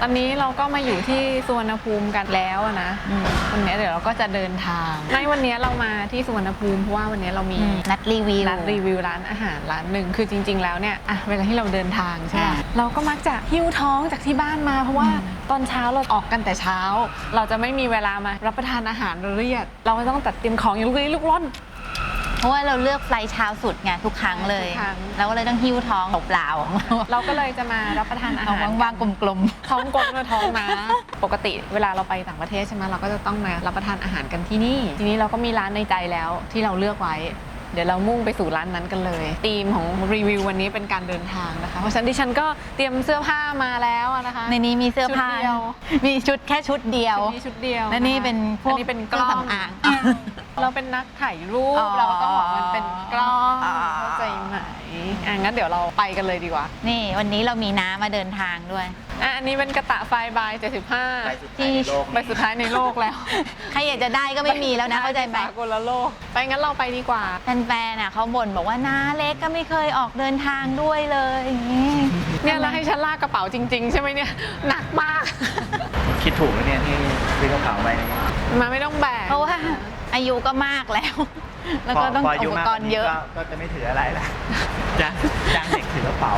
ตอนนี้เราก็มาอยู่ที่สุวรรณภูมิกันแล้วอะนะอืมวันนี้เดี๋ยวเราก็จะเดินทางในวันนี้เรามาที่สุวรรณภูมิเพราะว่าวันนี้เรามีอืมนัดรีวิว ร้านรีวิวร้านอาหารร้านหนึ่งคือจริง ๆ แล้วเนี่ยอะเวลาที่เราเดินทางใช่ไหมอ่าเราก็มักจะหิ้วท้องจากที่บ้านมา เพราะว่าตอนเช้าเราออกกันแต่เช้า เราจะไม่มีเวลามารับประทานอาหารเรียด เราก็ต้องตัดเตรียมของอย่างลูกลี้ลูกล่อน เพราะว่าเราเลือกไฟล์เช้าสุดไงทุกครั้งเลยทุกครั้ง เราก็เลยต้องหิ้วท้องเปล่าๆของเราเราก็เลยจะมารับประทานอาท้องหาร ว่างๆกลมท้องกลมและท้องม้า ปกติเวลาเราไปต่างประเทศใช่ไหมเราก็จะต้องมารับประทานอาหารกันที่นี่ ทีนี้เราก็มีร้านในใจแล้วที่เราเลือกไว้ เดี๋ยวเรามุ่งไปสู่ร้านนั้นกันเลยธีมของรีวิววันนี้เป็นการเดินทางนะคะ เพราะฉะนั้นดิฉันก็เตรียมเสื้อผ้ามาแล้วอะนะคะๆในนี้มีเสื้อผ้าชุดเดียว มีชุดแค่ชุดเดียวชุดนี้ชุดเดียวและนี่เป็นพวกอันนี้เป็นกเครื่ล้ององสำอาง เราเป็นนักถ่ายรูอ๋ปอเราก็ต้องบอกมันเป็นกล้องอ๋อเข้าใจไหม อะงั้นเดี๋ยวเราไปกันเลยดีกว่านี่วันนี้เรามีน้ามาเดินทางด้วย อะอันนี้เป็นกระตะไฟบายไป75สุดท้ายในโลกใบสุดท้ายในโลกแล้วใครอยากจะได้ก็ไม่มีแล้วนะเข้าใจไหมสากลโลก ไปงั้นเราไปดีกว่า แฟนๆน่ะเขาบ่นบอกว่าน้าเล็กก็ไม่เคยออกเดินทางด้วยเลยเนี่ยแล้วให้ฉันลากกระเป๋าจริง ๆ ใช่ไหมเนี่ยหนักมาก คิดถูกแล้วเนี่ยที่ซื้อกระเป๋าไปมาไม่ต้องแบกเพราะว่าอายุก็มากแล้ว แล้วก็ต้องพอุปมากรณ์เยอะก็ก็จะไม่ถืออะไรละ จ้างจ้างเด็กถือกระเป๋า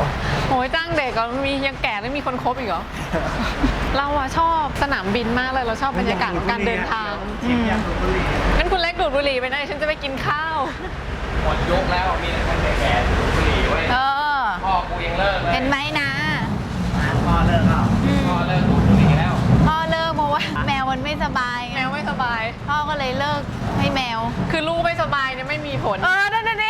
โอ้ยจ้างเด็กก็มียังแก่แล้วมีคนคบอีกเหรอ เราอะชอบสนามบินมากเลยเราชอบบรรยากาศของการเดินทางชิมยำบุรีงั้นคุณเล็กดูดบุหรี่ไปไหนฉันจะไปกินข้าว หมดยุคแล้วมีแต่คนแก่ๆดูดบุหรี่เว้ยเออ พ่อกูยังเลิกเลยเห็นไหมนะพ่อเลิกแล้วพ่อเลิกดูดบุหรี่แล้วพ่อเลิกเพราะว่าแมวมันไม่สบายแมวไม่สบาย พ่อก็เลยเลิกให้แมว คือลูกไม่สบายเนี่ยไม่มีผล เออนั่นน่ะนี่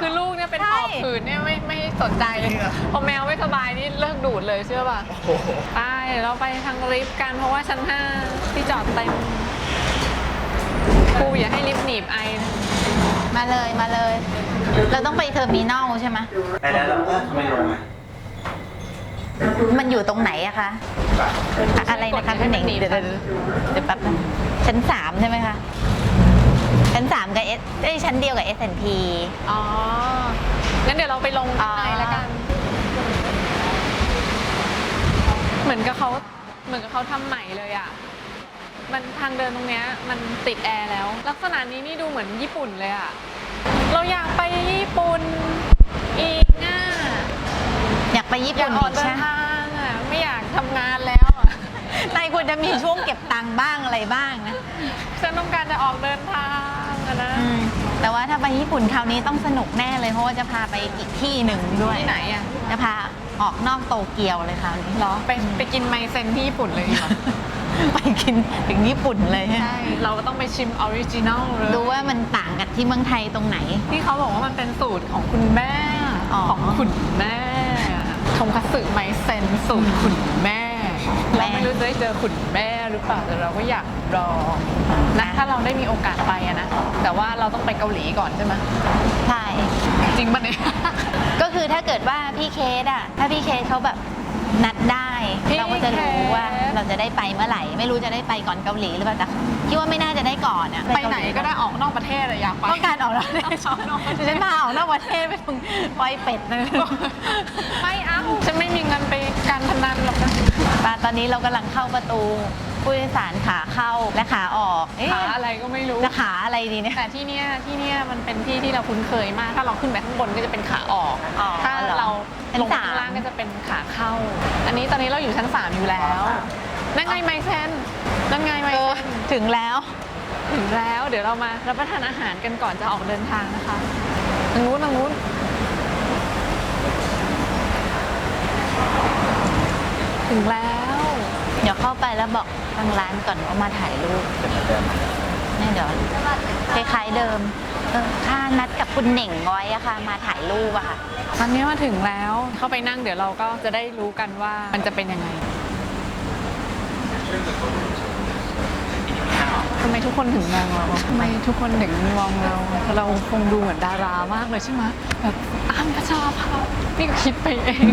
คือลูกเนี่ยเป็นใช่หอบผืดเนี่ยไม่ไม่สนใจเลยพอแมวไม่สบายนี่เลิกดูดเลยเชื่อป่ะโอ้โหไปเดี๋ยวเราไปทางลิฟต์กันเพราะว่าชั้นห้าที่จอดเต็มครูอย่าให้ลิฟต์หนีบไอนะมาเลยมาเลย เราต้องไปเทอร์มินอลใช่ไหมไปแล้วเหรอทำไมลงอะมันอยู่ตรงไหนอะคะ อะไรนะคะคุณเหน่งเดี๋ยวเดี๋ยวเดี๋ยวแป๊บนึงชั้นสามใช่ไหมคะ ชั้นสามกับเอสเอ้ยชั้นเดียวกับ S&P อ๋อ งั้นเดี๋ยวเราไปลงข้างในอ๋อแล้วกัน เหมือนกับเขาเหมือนกับเขาทำใหม่เลยอะ มันทางเดินตรงเนี้ยมันติดแอร์แล้ว ลักษณะนี้นี่ดูเหมือนญี่ปุ่นเลยอะ เราอยากไปญี่ปุ่นอีกอะอยากไปญี่อยาปุ่กนอออีกกเดิใช่นไหมทางอะ ไม่อยากทำงานแล้วอะ นายควรจะมีช่วงเก็บตังค์บ้างอะไรบ้างนะ ฉันต้องการจะออกเดินทาง อะนะ อืมแต่ว่าถ้าไปญี่ปุ่นคราวนี้ต้องสนุกแน่เลยเพราะว่าจะพาไปอีกที่หนึ่งด้วยที่ไหนอะจะพาออกนอกโตเกียวเลยคราวนี้ เหรอ ไปไปกินไมเซนที่ญี่ปุ่นเลยดีกว่าไปกินถึงญี่ปุ่นเลยใช่ไหมใช่เราก็ต้องไปชิมออริจินัลเลยดูว่ามันต่างกับที่เมืองไทยตรงไหน ที่เขาบอกว่ามันเป็นสูตรของคุณแม่ อ๋อ ของคุณแม่ทงคัตสึไมเซนสูตรคุณแม่แม่ เราไม่รู้จะได้เจอคุณแม่หรือเปล่าแต่เราก็อยากรอนะถ้าเราได้มีโอกาสไปอะนะแต่ว่าเราต้องไปเกาหลีก่อนใช่ไหมใช่จริงปะเนี่ย ก็คือถ้าเกิดว่าพี่เคสอะถ้าพี่เคสเขาแบบนัดได้พี่เราก็จะรู้ว่าเคสเราจะได้ไปเมื่อไหร่ ไม่รู้จะได้ไปก่อนเกาหลีหรือเปล่าแต่คิดว่าไม่น่าจะได้ก่อนอะไปไหนก็ได้ออกนอกประเทศอะอยากไปต้องการออกนอกประเทศออกนอกประเทศฉันพาออกนอกประเทศไปตรงปอยเป็ดเลยไม่เอาฉันไม่มีเงินไปการพนันหรอกนะ มาตอนนี้เรากำลังเข้าประตูผู้โดยสารขาเข้าและขาออกเอ๊ะหาอะไรก็ไม่รู้ จะขาอะไรดีเนี่ย แต่ที่เนี้ยที่เนี้ยมันเป็นที่ที่เราคุ้นเคยมาก ถ้าเราขึ้นไปข้างบนก็จะเป็นขาออก อ๋อถ้าเหรอเราชั้นลงสาม ข้างล่างก็จะเป็นขาเข้า อันนี้ตอนนี้เราอยู่ชั้น3อยู่แล้ว นั่นไงไมเซนนั่นไงไมเอเซอนถึงแล้ว ถึงแล้ว เดี๋ยวเรามารับประทานอาหารกันก่อนจะออกเดินทางนะคะทางนู้นทางนู้น ถึงแล้ว เดี๋ยวเข้าไปแล้วบอกทางร้านก่อนว่ามาถ่ายรูปเดิมๆนี่เดี๋ยวคล้ายๆเดิมเออค่านัดกับคุณเหน่งไว้อะค่ะ มาถ่ายรูปอะค่ะ ตอนนี้มาถึงแล้วเข้าไปนั่งเดี๋ยวเราก็จะได้รู้กันว่ามันจะเป็นยังไงทำไมทุกคนถึงมองเราทำไมทุกคนถึงมองเรา เราคงดูเหมือนดารามากเลยใช่ไหมแบบอ้ามพัชราภานี่ก็คิดไปเอง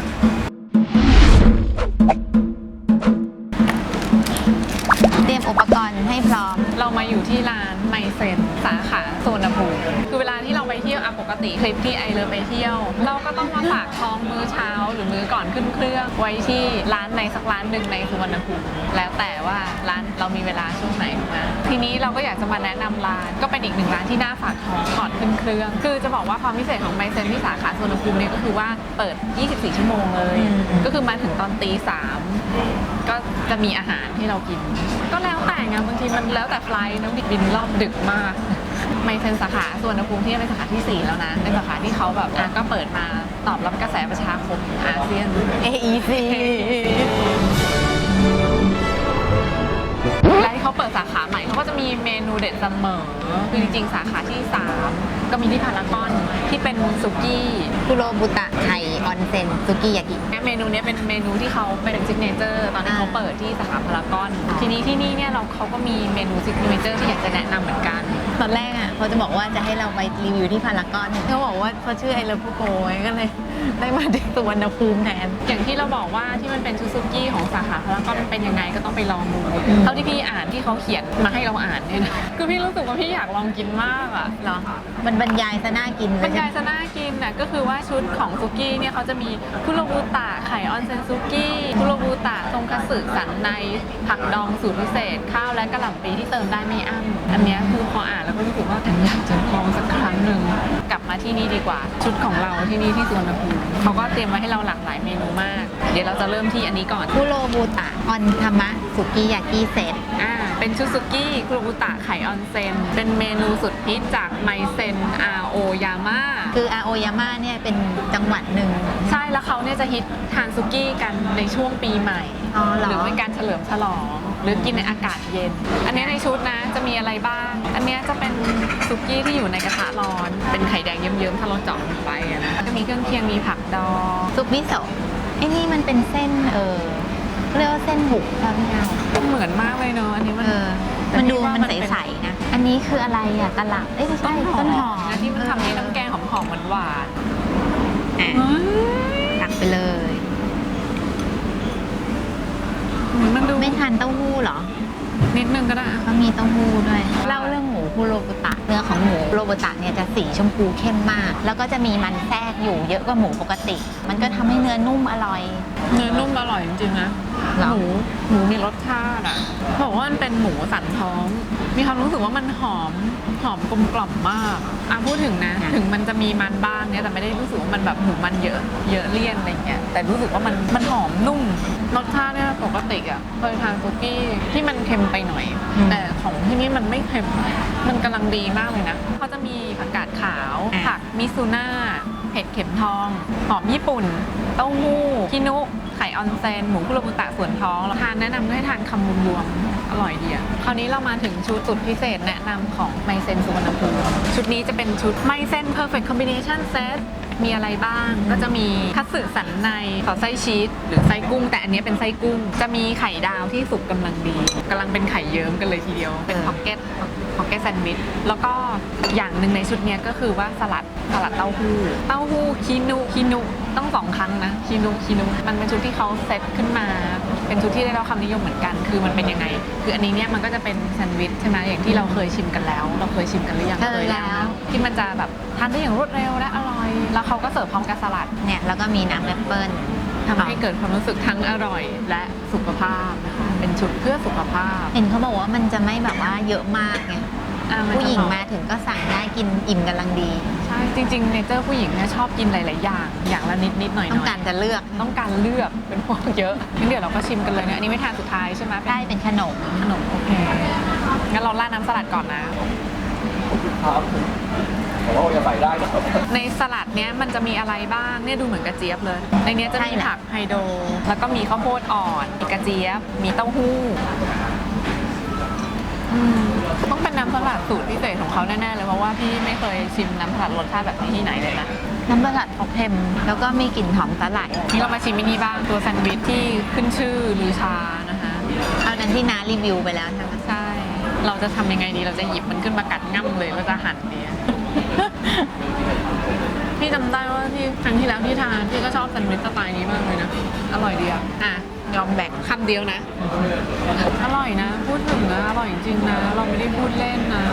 คือเวลาที่เราไปเที่ยวอะปกติคลิปที่ไอเลอไปเที่ยว เราก็ต้องมาฝากท้องมื้อเช้าหรือมื้อก่อนขึ้นเครื่องไว้ที่ร้านในสักร้านหนึ่งในสุวรรณภูมิแล้วแต่ว่าร้านเรามีเวลาช่วงไหนมาทีนี้เราก็อยากจะมาแนะนำร้านก็เป็นอีกหนึ่งร้านที่น่าฝากท้องก่อนขึ้นเครื่อง คือจะบอกว่าความพิเศษของไมเซนที่สาขาสุวรรณภูมิเนี่ยก็คือว่าเปิด 24 ชั่วโมงเลยอืมก็คือมาถึงตอนตีสามก็จะมีอาหารให้เรากิน ก็แล้วแต่ไงบางทีมันแล้วแต่ไฟลท์น้ำดิบบินรอบดึกมาก ไมเซนสาขาส่วนอุณหภูมิที่เป็นสาขาที่ 4 แล้วนะเป็นสาขาที่เขาแบบอะก็เปิดมาตอบรับกระแสประชาคมอาเซียน AEC และที่เขาเปิดสาขาใหม่เขาก็จะมีเมนูเด็ดเสมอคือจริงๆ สาขาที่ 3 ก็มีที่พารากอนที่เป็นสุกี้คุโรบุตะไทยออนเซ็นซุกิยากิเมนูเนี้ยเป็นเมนูที่เขาเป็นซิกเนเจอร์ตอนที่เขาเปิดที่สาขาพารากอน ทีนี้ที่นี่เนี่ยเราเขาก็มีเมนูซิกเนเจอร์ที่อยากจะแนะนำเหมือนกันตอนแรกอะ เขาจะบอกว่าจะให้เราไปรีวิวที่พารากอนเขาบอกว่าเขาชื่อไอเลฟูโกก็เลยได้มาที่สุวรรณภูมิแทน อย่างที่เราบอกว่าที่มันเป็นชุดซุกี้ของสาขาพารากอนมันเป็นยังไงก็ต้องไปลองดูอืมเท่าที่พี่อ่านที่เขาเขียนมาให้เราอ่านเนี่ยนะคือพี่รู้สึกว่าพี่อยากลองกินมากอะเหรอมันบรรยายซะน่ากินเลบรยรยายจะน่ากินน่ะก็คือว่าชุดของซุกี้เนี่ยเขาจะมีคุโรบุตะไข่ออนเซนซุกี้คุโรบุตะทงคัตสึสันในผักดองสูตรพิเศษ ข้าวและกระหล่ำปีที่เติมได้ไม่อั้นอันเนี้ยคือพออ่านแล้วก็รู้สึกว่าฉันอยากจะลองสักครั้งหนึ่งกลับมาที่นี่ดีกว่า ชุดของเราที่นี่ที่สุวรรณภูมิเขาก็เตรียมไว้ให้เราหลากหลายเมนูมาก เดี๋ยวเราจะเริ่มที่อันนี้ก่อนคุโรบุตะออนธรรมะซุกิยากิเซตอ่า เป็นชุดซุกี้คุโรบุตะไข่ออนเซน เป็นเมนูสุดฮิตจากไมเซนอาโอยาม่าคืออาโอยาม่าเนี่ยเป็นจังหวัดหนึ่ง ใช่แล้วเขาเนี่ยจะฮิตทานซุกี้กันในช่วงปีใหม่ อ๋อเหรอ หรือเป็นการเฉลิมฉลอง หรือกินในอากาศเย็น อันเนี้ยในชุดนะจะมีอะไรบ้าง อันเนี้ยจะเป็นซุกี้ที่อยู่ในกระทะร้อน เป็นไข่แดงเยิ้มๆถ้าเราเจาะลงไปอะนะจะมีเครื่องเคียงมีผักดองซุปมิโซะไอ้นี่มันเป็นเส้นเออ เรียกว่าเส้นบุกครับพี่ดาวเหมือนมากเลยเนอะอันนี้มัน เออแต่มันดูพี่ว่ามันมันเป็น ใสๆนะ อันนี้คืออะไรอะตลับเอ้ยไม่ใช่ต้นหอมนะที่มันทำให้น้ำแกงหอมๆหวานอะๆเฮ้ยตักไปเลยมันดูไม่ทานเต้าหู้เหรอ นิดนึงก็ได้อะเขามีเต้าหู้ด้วย เล่าเรื่องหมูคุโรบุตะ เนื้อของหมูคุโรบุตะเนี่ยจะสีชมพูเข้มมาก แล้วก็จะมีมันแทรกอยู่เยอะกว่าหมูปกติ มันก็ทำให้เนื้อนุ่มอร่อย เนื้อนุ่มอร่อยจริงๆนะเหรอหมูหมูมีรสชาติอะบอกว่ามันเป็นหมูสันท้อง มีความรู้สึกว่ามันหอมหอมกลมกล่อมมากอะพูดถึงนะ ถึงมันจะมีมันบ้างเนี่ยแต่ไม่ได้รู้สึกว่ามันแบบหมูมันเยอะ เยอะเลี่ยนอะไรเงี้ยแต่รู้สึกว่ามันมันหอมนุ่มรสชาติเนี่ยปกติอะเคยทานซุกี้ที่มันเค็มไปหน่อยอืมแต่ของที่นี่มันไม่เค็มมันกำลังดีมากเลยนะเขาจะมีผักกาดขาวอะผักมิซูน่าเห็ดเข็มทอง หอมญี่ปุ่น เต้าหู้คินุ ไข่ออนเซน หมูคุโรบุตะส่วนท้องทานแนะนำให้ทานคำรวมๆอร่อยดีอะคราวนี้เรามาถึงชุดสุดพิเศษแนะนำของไมเซนสุวรรณภูมิชุดนี้จะเป็นชุดไมเซน perfect combination set อะไรบ้าง ก็จะมีคัตสึสันในต่อไส้ชีสหรือไส้กุ้ง แต่อันนี้เป็นไส้กุ้ง จะมีไข่ดาวที่สุกกำลังดีกำลังเป็นไข่เยิ้มกันเลยทีเดียว เป็นพ็อกเก็ตพ็อกเก็ตแซนด์วิชแล้วก็อย่างหนึ่งในชุดเนี้ยก็คือว่าสลัดสลัดเต้าหู้เต้าหู้คินุคินุต้องสองครั้งนะคินุคินุมันเป็นชุดที่เขาเซตขึ้นมา เป็นชุดที่ได้รับความนิยมเหมือนกัน คือมันเป็นยังไง คืออันนี้เนี่ยมันก็จะเป็นแซนด์วิชใช่ไหมอย่างที่เราเคยชิมกันแล้ว เราเคยชิมกันหรือยังเคยแล้ว ที่มันจะแบบทานได้อย่างรวดเร็วและอร่อย แล้วเขาก็เสิร์ฟพร้อมกับสลัดเนี่ยแล้วก็มีน้ำแอปเปิ้ลทำให้เกิดความรู้สึกทั้งอร่อยและสุขภาพนะคะเป็นชุดเพื่อสุขภาพ เห็นเขาบอกว่ามันจะไม่แบบว่าเยอะมากไง อะนจะผู้หญิงเหะมาถึงก็สั่งได้กินอิ่มกำลังดี ใช่จริงๆเนเจอร์ผู้หญิงเนี่ยชอบกินหลายๆอย่าง อย่างละนิดนิดๆหน่อยๆต้องการจะเลือกต้องการเลือกเป็นพวกเยอะงั้นเดี๋ยวเราก็ชิมกันเลยนะอันนี้ไม่ทานสุดท้ายใช่ไหมเป็นได้เป็นขนมขนมโอเคงั้นเราราดน้ำสลัดก่อนนะ ครับผมว่าจะใส่ได้นะครับในสลัดเนี้ยมันจะมีอะไรบ้างเนี่ยดูเหมือนกระเจี๊ยบเลย ในเนี้ยจะมีใช่แหละผักไฮโดรแล้วก็มีข้าวโพดอ่อนมีกระเจี๊ยบ มีเต้าหู้อืม ต้องเป็นน้ำสลัดสูตรพิเศษของเขาแน่ๆเลยเพราะว่าพี่ไม่เคยชิมน้ำสลัดรสชาติแบบนี้ที่ไหนเลยนะน้ำสลัดเขาเค็มแล้วก็มีกลิ่นหอมสาหร่ายนี่เรามาชิมมินิบ้างตัวแซนด์วิชที่ขึ้นชื่อลือชานะคะเอานั้นที่น้ารีวิวไปแล้วใช่ไหมใช่ เราจะทำยังไงดีเราจะหยิบมันขึ้นมากัดง่ำเลยเราจะหั่นดีอะพี่จำได้ว่าที่ครั้งที่แล้วที่ทานพี่ก็ชอบแซนด์วิชสไตล์นี้มากเลยนะอร่อยดีอะอะ ยอมแบ่งคำเดียวนะ อร่อยนะ พูดถึงนะ อร่อยจริงๆนะ เราไม่ได้พูดเล่นนะ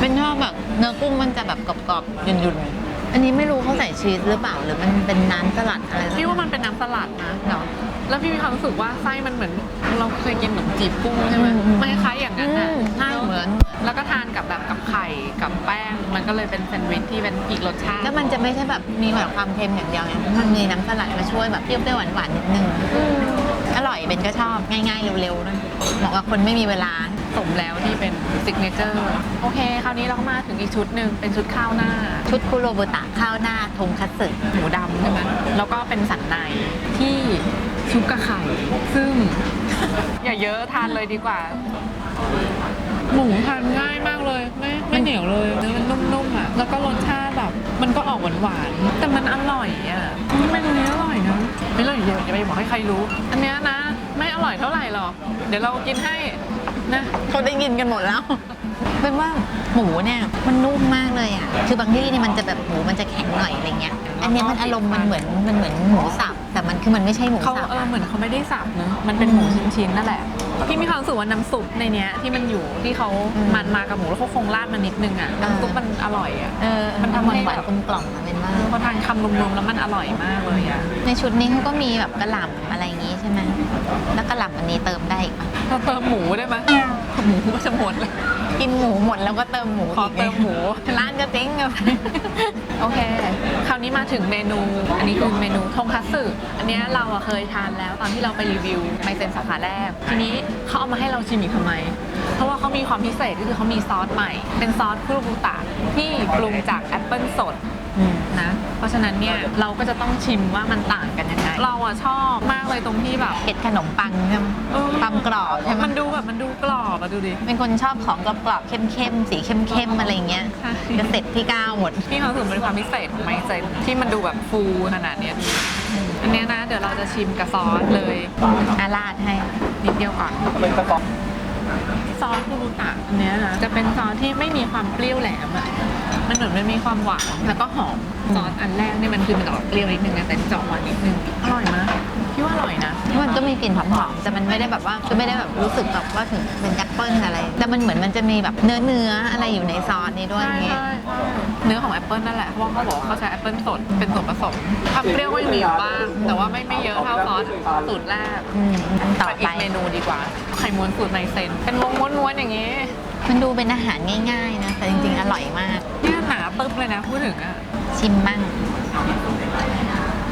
เป็นชอบแบบเนื้อกุ้งมันจะแบบกรอบๆหยุ่นอันนี้ไม่รู้เขาใส่ชีสหรือเปล่าหรือมันเป็นน้ำสลัดอะไรพี่ว่ามันเป็นน้ำสลัดนะ เนาะ แล้วพี่มีความรู้สึกว่าไส้มันเหมือน เราเคยกินขนมจีบกุ้งใช่ไหมมันคล้ายๆอย่างนั้นอือะมใช่เหมือน แล้วก็ทานกับแบบกับไข่กับแป้ง มันก็เลยเป็นแซนด์วิชที่เป็นอีกรสชาติแล้วมันจะไม่ใช่แบบมีแบบความเค็มอย่างเดียวไงมันมีน้ำสลัดมาช่วยแบบเปรี้ยวๆหวานๆนิดนึงอร่อย เป็นก็ชอบง่าย ๆ เร็วๆนะเหมาะกับคนไม่มีเวลาสมแล้วที่เป็นซิกเนเจอร์โอเค คราวนี้เราก็มาถึงอีกชุดหนึ่งเป็นชุดข้าวหน้า ชุดคุโรบุตะข้าวหน้าทงคัตสึหมูดำใช่ไหมแล้วก็เป็นสันในที่ชุบกับไข่ซึ่ง อย่าเยอะทานเลยดีกว่า หมูทานง่ายมากเลย ไม่ไม่เหนียวเลยเนื้อมันนุ่มๆอะ แล้วก็รสชาติแบบ มันก็ออกหวานๆแต่มันอร่อยอะเมนูนี้อร่อยนะไม่เลยอย่าอย่าไปบอกให้ใครรู้ อันเนี้ยนะ ไม่อร่อยเท่าไหร่หรอก เดี๋ยวเรากินให้นะเขาได้ยินกันหมดแล้ว เป็นว่าหมูเนี่ยมันนุ่มมากเลยอะ คือบางที่นี่มันจะแบบหมูมันจะแข็งหน่อยอะไรเงี้ย อันเนี้ยมันอารมณ์มันเหมือนมันเหมือนหมูสับแต่มันคือมันไม่ใช่หมูเขาสับเอออะเหมือนเขาไม่ได้สับเนอะมันเป็นหมูชิ้นๆนั่นแหละ พี่มีความรู้สึกว่าน้ำซุปในเนี้ยที่มันอยู่ที่เขามันมากับหมูแล้วเขาคงราดมานิดนึงอะน้ำซุปมันอร่อยอะเออมันทำหวาให้นหวานแบบกลมกล่อมๆอะเป็นว่าพอทานคำรวมๆแล้วมันอร่อยมากเลยอะในชุดนี้เขาก็มีแบบกระหล่ำอะไรอย่างงี้ใช่ไหมแล้วกระหล่ำอันนี้เติมได้อีกปะเราเติมหมูได้ไหมหมูก็จะหมดเลย กินหมูหมดแล้วก็เติมหมูขอเติมหมู ร้านก็เจ๊งอะโอเค คราวนี้มาถึงเมนู อันนี้คือเมนูทงคัตสึอันเนี้ยเราอะเคยทานแล้วตอนที่เราไปรีวิวไมเซนสาขาแรก ทีนี้เขาเอามาให้เราชิมอีกทำไม เพราะว่าเขามีความพิเศษก็คือเขามีซอสใหม่ เป็นซอสคุโรบุตะที่ปรุงจากแอปเปิลสดอืม นะ เพราะฉะนั้นเนี่ยเราก็จะต้องชิมว่ามันต่างกันยังไง เราอะชอบมากเลยตรงที่แบบเก็ดขนมปังใช่ไหมเออความกรอบใช่ไหมมันดูแบบมันดูกรอบอะดูดิ เป็นคนชอบของกรอบๆเข้มๆสีเข้มๆอะไรเงี้ยใช่ จะเสร็จที่ก้าวหมด พี่เขาถือเป็นความพิเศษของไมเซนที่มันดูแบบฟูขนาดเนี้ยอันเนี้ยนะเดี๋ยวเราจะชิมกับซอสเลยอาราดให้นิดเดียวก่อน เป็นกระป๋อง ซอสคูรุตะอันเนี้ยนะจะเป็นซอสที่ไม่มีความเปรี้ยวแหลมอะมันเหมือนมันมีความหวานแล้วก็หอมซอสอันแรกนี่มันคือมันออกเปรี้ยวนิดนึงนะแต่จะออกหวานนิดนึงอร่อยมาก พี่ว่าอร่อยนะ มันก็มีกลิ่นหอมๆแต่มันไม่ได้แบบว่าคือไม่ได้แบบรู้สึกแบบว่าถึงเป็นแอปเปิ้ลอะไร แต่มันเหมือนมันจะมีแบบเนื้อเนื้อๆอะไรอยู่ในซอสนี้ด้วยใช่อย่างเงี้ยใช่ใช่เนื้อของแอปเปิลนั่นแหละเพราะว่าเขาบอกว่าเขาใช้แอปเปิลสดเป็นส่วนผสมความเปรี้ยวก็ยังมีอยู่บ้าง แต่ว่าไม่ไม่เยอะเท่าซอสสูตรแรกอืมอันต่อไปอีไป กเมนูดีกว่า ไข่ม้วนสูตรไนเซน เป็นวงม้วนๆอย่างนี้มันดูเป็นอาหารง่าย ๆ นะ แต่จริงๆ อร่อยมาก เนี่ยหนาตึ๊บเลยนะพูดถึงอะชิมมั่ง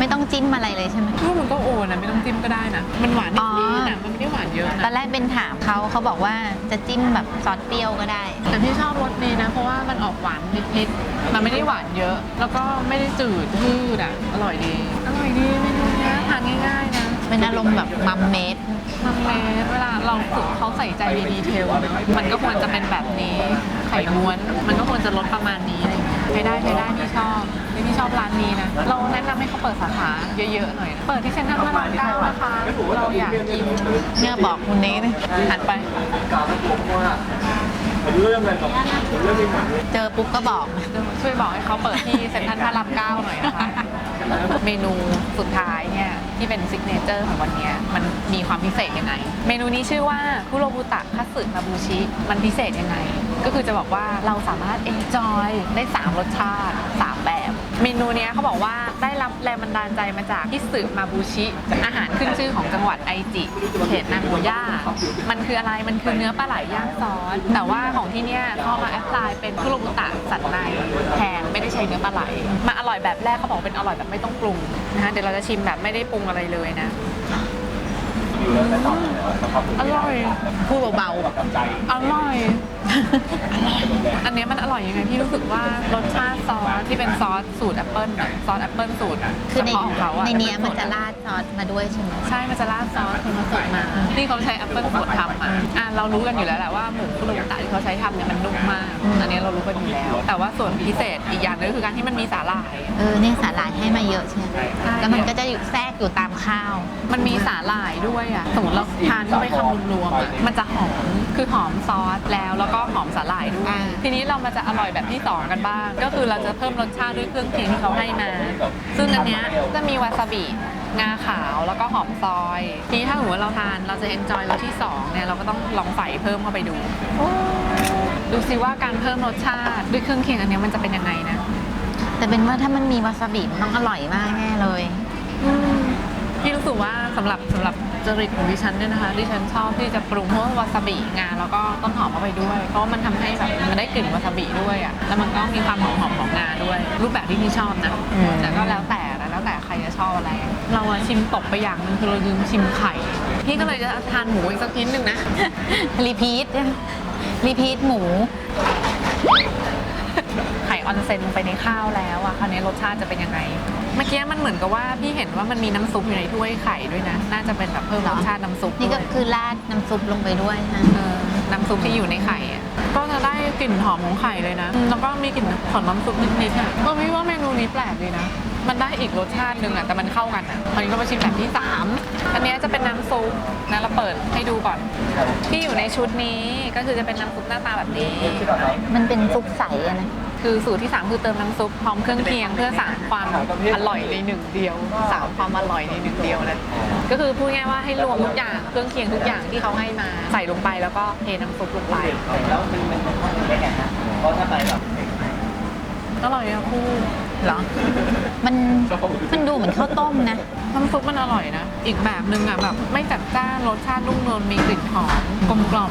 ไม่ต้องจิ้มอะไรเลยใช่ไหมพูดมันก็โอนะไม่ต้องจิ้มก็ได้นะ มันหวานนิอ๋อดๆนะมันไม่ได้หวานเยอะตอนนะแรกเป็นถามเขาเขาบอกว่าจะจิ้มแบบซอสเปรี้ยวก็ได้ แต่พี่ชอบรสนี้นะ เพราะว่ามันออกหวานนิดๆมันไม่ได้หวานเยอะ แล้วก็ไม่ได้จืดพืดอะอร่อยดีอร่อยดีเมนูเนี้ยทานง่ายๆนะเป็นอารมณ์แบบมัมเมดมันเมสเวลาเราฝึกเขาใส่ใจในดีเทลมันก็ควรจะเป็นแบบนี้ไข่ม้วน มันก็ควรจะลดประมาณนี้อะไร อย่างเงี้ยใช้ได้ใช้ได้พี่ชอบพี่ชอบร้านนี้นะ เราแนะนำให้เขาเปิดสาขาเยอะๆหน่อยนะเปิดที่เซ็นทรัลพระรามเก้านะคะ เราอยากกินเนี่ยบอกคุณนหันไปกาวผมว่าอายุเรื่องอะไรกันี้หนังเจอปุ๊บก็บอกช่วยบอกให้เขาเปิดที่เซ็นทรัลพระรามเก้าหน่อยนะคะ เมนูสุดท้ายเนี่ยที่เป็นซิกเนเจอร์ของวันนี้มันมีความพิเศษยังไง เมนูนี้ชื่อว่าคุโรบุตะคัสึมาบูชิ มันพิเศษยังไง ก็คือจะบอกว่าเราสามารถเอนจอยได้ 3 รสชาติ 3 แบบ เมนูเนี้ยเขาบอกว่าได้รับแรงบันดาลใจมาจากที่สึมาบูชิ อาหารขึ้นชื่อของจังหวัดไอจิเขตนางโกย่า มันคืออะไรมันคือเนื้อปลาไหลย่างซอสแต่ว่าของที่เนี่ยเขามาแอพพลายเป็นคุโรบุตะสันในแทนไม่ได้ใช้เนื้อปลาไหล มาอร่อยแบบแรกเขาบอกเป็นอร่อยแบบไม่ต้องปรุงนะคะเดี๋ยวเราจะชิมแบบไม่ได้ปรุงอะไรเลยนะอร่อยพูดเบาใจอร่อยอันเนี้ยมันอร่อยยังไงพี่รู้สึกว่ารสชาติซอสที่เป็นซอสสูตรแอปเปิลน่ะซอสแอปเปิลสูตรๆคือในเฉพาะของเขาอะในเนี้ยมันจะราดซอสมาด้วยใช่ไหม ใช่มันจะราดซอสคนมาสดมาที่เขาใช้แอปเปิลสดทำอะอะเรารู้กันอยู่แล้วแหละว่าหมูคุโรบุตะที่เขาใช้ทำเนี่ยมันนุ่มมากอันเนี้ยเรารู้กันอยู่แล้ว แต่ว่าส่วนพิเศษอีกอย่างหนึงก็คือการที่มันมีสาหร่าย เออเนี่ยสาหร่ายให้มาเยอะใช่ไหมใช่ แล้วมันก็จะอยู่แทรกอยู่ตามข้าว มันมีสาหร่ายด้วยอะสมมติเราทานเข้าไปคำรวมๆอะมันจะหอม คือหอมซอสแล้ว แล้วก็หอมสาหร่ายด้วยอ่าทีนี้เรามาจะอร่อยแบบที่สองกันบ้าง ก็คือเราจะเพิ่มรสชาติด้วยเครื่องเคียงที่เขาให้มา ซึ่งอันเนี้ยจะมีวาซาบิ งาขาวแล้วก็หอมซอย ทีนี้ถ้าสมมติว่าเราทานเราจะเอนจอยรสที่สองเนี่ยเราก็ต้องลองใส่เพิ่มเข้าไปดู ดูสิว่าการเพิ่มรสชาติด้วยเครื่องเคียงอันเนี้ยมันจะเป็นยังไงนะ แต่เป็นว่าถ้ามันมีวาซาบิมันต้องอร่อยมากแน่เลย พี่รู้สึกว่าสำหรับสำหรับ จริตของดิฉันเนี่ยนะคะดิฉันชอบที่จะปรุงพวกวาซาบิงาแล้วก็ต้นหอมเข้าไปด้วย เพราะว่ามันทำให้แบบมันได้กลิ่นวาซาบิด้วยอะแล้วมันก็มีความหอมหอมๆของงาด้วย รูปแบบที่พี่ชอบนะอืมแต่ก็แล้วแต่นะแล้วแต่ใครจะชอบอะไร เราอะชิมตกไปอย่างหนึงคือเราลืมชิมไข่พี่ก็เลยจะทานหมูอีกสักชิ้นหนึ่งนะรีพีทรีพีทหมูไข่ออนเซ็นลงไปในข้าวแล้วอะคราวนี้รสชาติจะเป็นยังไง เมื่อกี้มันเหมือนกับว่าพี่เห็นว่ามันมีน้ำซุปอยู่ในถ้วยไข่ด้วยนะ น่าจะเป็นแบบเพิ่มเหรรอสชาติน้ำซุปนี่ก็ด้วยคือราดน้ำซุปลงไปด้วยฮะเออน้ำซุปที่อยู่ในไข่อะก็จะได้กลิ่นหอมของไข่เลยนะอืมแล้วก็มีกลิ่นของน้ำซุปนิดๆอะก็พี่ว่าเมนูนี้แปลกดีนะ มันได้อีกรสชาติหนึ่งอะแต่มันเข้ากันอะคราวนี้ก็มาชิมแบบที่สามอันเนี้ยจะเป็นน้ำซุปนะเราเปิดให้ดูก่อน ที่อยู่ในชุดนี้ก็คือจะเป็นน้ำซุปหน้าตาแบบนี้ มันเป็นซุปใสอะนะ คือสูตรที่ 3 คือเติมน้ำซุปพร้อมเครื่องเคียงเพื่อสามความอร่อยในหนึ่งเดียวสามความอร่อยในหนึ่งเดียวนะก็คือพูดง่ายๆว่าให้รวมทุกอย่างเครื่องเคียงทุกอย่างที่เขาให้มาใส่ลงไปแล้วก็เทน้ำซุปลงไปแล้วมันมันมันได้ไงฮะเพราะถ้าไปแบบอร่อยอะคู่เหรอ มันมันดูเหมือนข้าวต้มนะน้ำซุปมันอร่อยนะ อีกแบบนึงอะแบบไม่จัดจ้านรสชาตินุ่มนวลมีกลิ่นหอมกลมกล่อม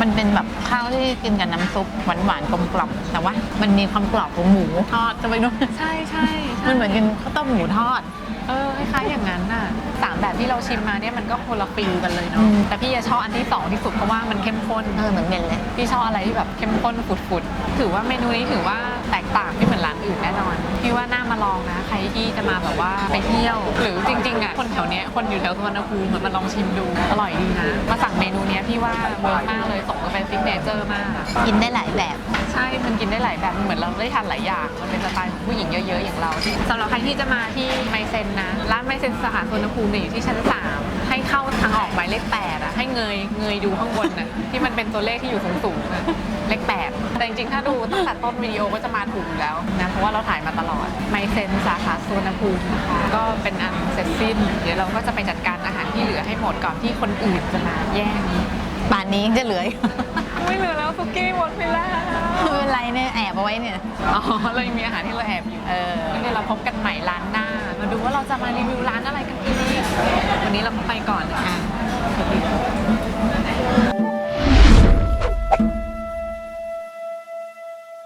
มันเป็นแบบข้าวที่กินกับน้ำซุปหวานหวานๆกลมกล่อมแต่ว่ามันมีความกรอบของหมูทอดจะไปด้วยใช่ใช่ใช่มันเหมือนกินข้าวต้มหมูทอด เออคล้ายๆอย่างนั้นน่ะสามแบบที่เราชิมมาเนี่ยมันก็คนละฟิลกันเลยอืเนาะมแต่พี่จะชอบอันที่สองที่สุดเพราะว่ามันเข้มข้น เออเหมือนกันเลย พี่ชอบอะไรที่แบบเข้มข้นฝุดๆ ถือว่าเมนูนี้ถือว่าแตกต่างไม่เหมือนร้านอื่นแน่นอน พี่ว่าน่ามาลองนะใครที่จะมาแบบว่าไปเที่ยว หรือจริงๆอะคนแถวเนี้ยคนอยู่แถวสุวรรณภูมิอะมาลองชิมดู อร่อยดีนะ มาสั่งเมนูเนี้ยพี่ว่าเวิร์กมากเลยสมกับเป็นซิกเนเจอร์มากอะกินได้หลายแบบ ใช่ มันกินได้หลายแบบมันเหมือนเราได้ทานหลายอย่าง มันเป็นสไตล์ของผู้หญิงเยอะๆอย่างเราสำหรับใครที่จะมาที่ไมเซนนะ ร้านไมเซนสาขาสุวรรณภูมิเนี่ยอยู่ที่ชั้น 3 ให้เข้าทางออกหมายเลข8อะ ให้เงยเงยดูข้างบนน่ะ ที่มันเป็นตัวเลขที่อยู่สูงๆน่ะเลข8แต่จริงๆ ถ้าดูตั้งแต่ต้นวิดีโอก็จะมาถูกอยู่แล้วนะ เพราะว่าเราถ่ายมาตลอด ไมเซนสาขาสุวรรณภูมินะคะก็เป็นอันเสร็จสิ้น เดี๋ยวเราก็จะไปจัดการอาหารที่เหลือให้หมดก่อนที่คนอื่นจะมาแย่ง ป่านนี้ยังจะเหลืออยู่ ไม่เหลือแล้วซุกี้หมดไปแล้วไม่เป็นไรเนี่ยแอบเอาไว้เนี่ย อ๋อเรายังมีอาหารที่เราแอบอยู่ เอองั้นเดี๋ยวเราพบกันใหม่ร้านหน้ามา ดูว่าเราจะมารีวิวร้านอะไรกันอีกวันนี้เราไปก่อนนะคะอะ